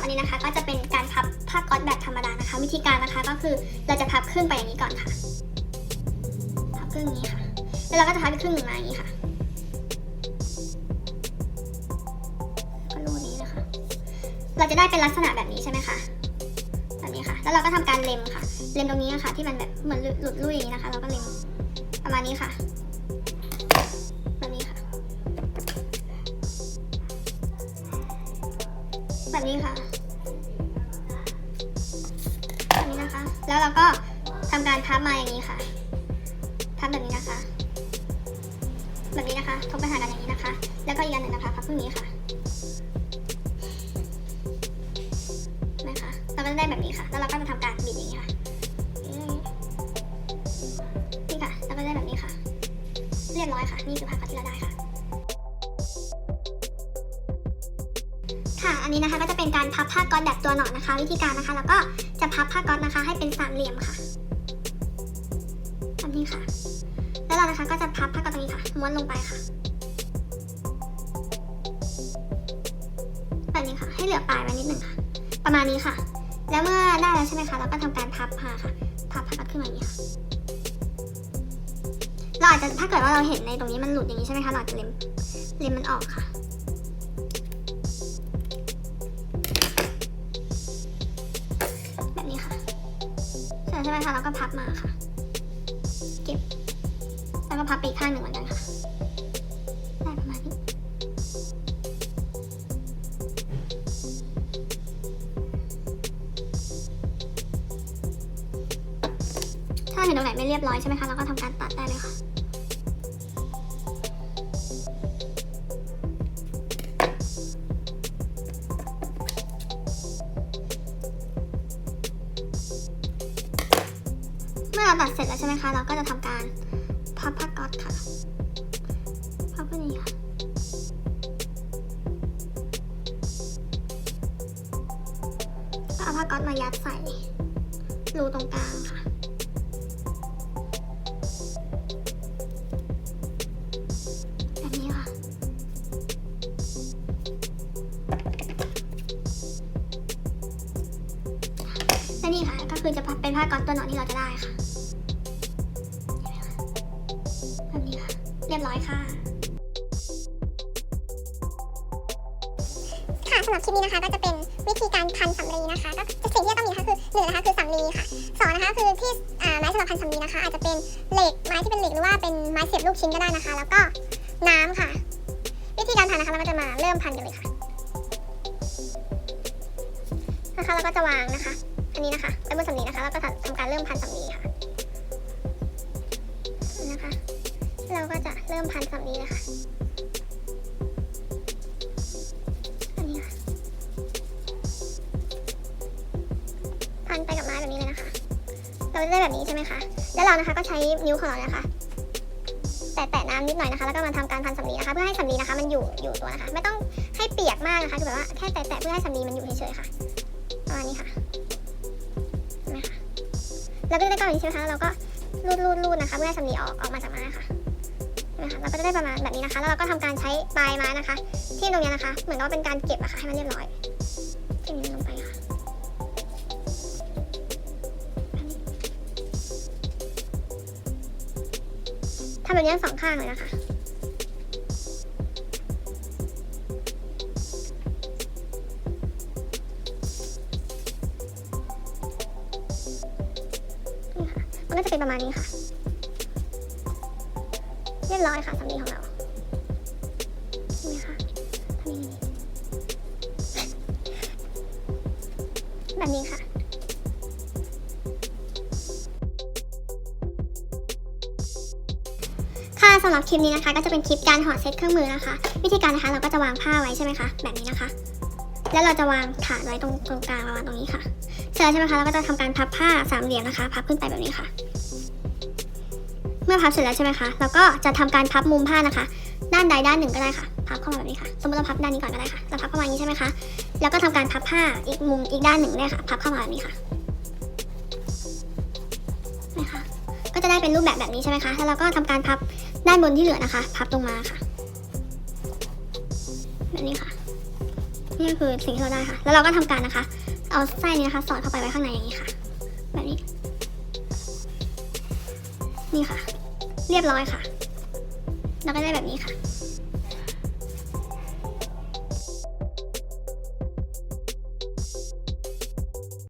อันนี้นะคะ ก็จะเป็นการพับผ้าก๊อซแบบธรรมดานะคะ วิธีการนะคะก็คือเราจะพับครึ่งไปอย่างนี้ก่อนค่ะ พับครึ่งนี้ค่ะ แล้วเราก็จะพับอีกครึ่งหนึ่งมาอย่างนี้ค่ะก็รูนี้นะคะ เราจะได้เป็นลักษณะแบบนี้ใช่ไหมคะแบบนี้ค่ะ แล้วเราก็ทำการเล็มค่ะ เล็มตรงนี้อะคะที่มันแบบเหมือนหลุดหลุดลุ่ยอย่างนี้นะคะ เราก็เล็มประมาณนี้ค่ะ แบบนี้ค่ะแบบนี้นะคะ แล้วเราก็ทำการพับมาอย่างนี้ค่ะพับแบบนี้นะคะ แบบนี้นะคะทบไปหากันอย่างนี้นะคะ แล้วก็อีกอันหนึ่งนะคะพับตรงนี้ค่ะนะคะเราก็จะได้แบบนี้ค่ะ แล้วเราก็มาทำการบิดอย่างนี้ค่ะนี่ค่ะเราก็ได้แบบนี้ค่ะ เรียบร้อยค่ะ นี่คือผ้าก๊อซที่เราได้ค่ะ ค่ะ อันนี้นะคะก็จะเป็นการพับผ้าก๊อซแบบตัวหนอนนะคะ วิธีการนะคะ แล้วก็จะพับผ้าก๊อซนะคะ ให้เป็นสามเหลี่ยมค่ะแบบนี้ค่ะ แล้วเรานะคะก็จะพับผ้าก๊อซตรงนี้ค่ะ ม้วนลงไปค่ะแบบนี้ค่ะ ให้เหลือปลายไว้นิดหนึ่งค่ะ ประมาณนี้ค่ะ แล้วเมื่อได้แล้วใช่ไหมคะ เราก็ทำการพับผ้าค่ะ พับผ้าก๊อซขึ้นมาอย่างนี้ค่ะ เราอาจจะถ้าเกิดว่าเราเห็นในตรงนี้มันหลุดอย่างนี้ใช่ไหมคะ เราอาจจะเล็มเล็มมันออกค่ะ ใช่ไหมคะแล้วก็พับมาค่ะ เก็บ แล้วก็พับไปอีกข้างหนึ่งเหมือนกันค่ะ ได้ประมาณนี้ ถ้าเห็นตรงไหนไม่เรียบร้อยใช่ไหมคะ เราก็ทำการตัดได้เลยค่ะ ตัดเสร็จแล้วใช่ไหมคะ เราก็จะทำการพับผ้าก๊อซค่ะ พับไปนี่ค่ะ ก็เอาผ้าก๊อซมายัดใส่รูตรงกลางค่ะแบบนี้ค่ะและนี่ค่ะ ก็คือจะเป็นผ้าก๊อซตัวหนอนที่เราจะได้ค่ะ เรียบร้อยค่ะ ค่ะสำหรับคลิปนี้นะคะก็จะเป็นวิธีการพันสำลีนะคะ ก็สิ่งที่จะต้องมีนะคะคือหนึ่งนะคะคือสำลีค่ะสองนะคะคือที่ไม้สำหรับพันสำลีนะคะ อาจจะเป็นเหล็กไม้ที่เป็นเหล็กหรือว่าเป็นไม้เสียบลูกชิ้นก็ได้นะคะ แล้วก็น้ำค่ะ วิธีการพันนะคะเราก็จะมาเริ่มพันกันเลยค่ะนะคะเราก็จะวางนะคะ อันนี้นะคะไว้บนสำลีนะคะแล้วก็ทำการเริ่มพันสำลีค่ะ เราก็จะเริ่มพันสำลีเลยค่ะอันนี้ค่ะ พันไปกับไม้แบบนี้เลยนะคะ เราจะได้แบบนี้ใช่ไหมคะ แล้วเรานะคะก็ใช้นิ้วของเรานี่ยค่ะแตะแตะน้ำนิดหน่อยนะคะ แล้วก็มาทำการพันสำลีนะคะ เพื่อให้สำลีนะคะ มันอยู่อยู่ตัวนะคะ ไม่ต้องให้เปียกมากนะคะ คือแบบว่าแค่แตะแตะเพื่อให้สำลีมันอยู่เฉยๆค่ะ ประมาณนี้ค่ะเห็นไหมคะแล้วก็จะได้ก้อนนี้ใช่ไหมคะเราก็รูดรูดรูดนะคะ เพื่อให้สำลีออกออกมาจากไม้ค่ะ นไหมคะเราก็จะได้ประมาณแบบนี้นะคะ แล้วเราก็ทำการใช้ปลายไม้นะคะ ที่ตรงนี้นะคะ เหมือนกับว่าเป็นการเก็บอะค่ะให้มันเรียบร้อยจิ้มลงไปค่ะทำแบบนี้สองข้างเลยนะคะนี่ค่ะมันก็จะเป็นประมาณนี้ค่ะ เรียบร้อยค่ะสำลีของเราเห็นไหมคะทำย่างนี้แบบนี้ค่ะค่ะสำหรับคลิปนี้นะคะ ก็จะเป็นคลิปการห่อเซตเครื่องมือนะคะ วิธีการนะคะเราก็จะวางผ้าไว้ใช่ไหมคะแบบนี้นะคะ แล้วเราจะวางถาดไว้ตรงตรงกลางประมาณตรงนี้ค่ะ เสร็จแล้วใช่ไหมคะเราก็จะทำการพับผ้าสามเหลี่ยมนะคะ พับขึ้นไปแบบนี้ค่ะ เมื่อพับเสร็จแล้วใช่ไหมคะ แล้วก็จะทำการพับมุมผ้านะคะ ด้านใดด้านหนึ่งก็ได้ค่ะ พับเข้ามาแบบนี้ค่ะ สมมติเราพับด้านนี้ก่อนก็ได้ค่ะ เราพับเข้ามานี้ใช่ไหมคะ แล้วก็ทำการพับผ้าอีกมุมอีกด้านหนึ่งได้ค่ะ พับเข้ามาแบบนี้ค่ะไหมคะ ก็จะได้เป็นรูปแบบแบบนี้ใช่ไหมคะ แล้วเราก็ทำการพับด้านบนที่เหลือนะคะ พับตรงมาค่ะ แบบนี้ค่ะ นี่คือสิ่งที่เราได้ค่ะ แล้วเราก็ทำการนะคะ เอาไส้นี้นะคะ สอดเข้าไปไว้ข้างในอย่างนี้ค่ะ แบบนี้ นี่ค่ะ เรียบร้อยค่ะ เราก็ได้แบบนี้ค่ะ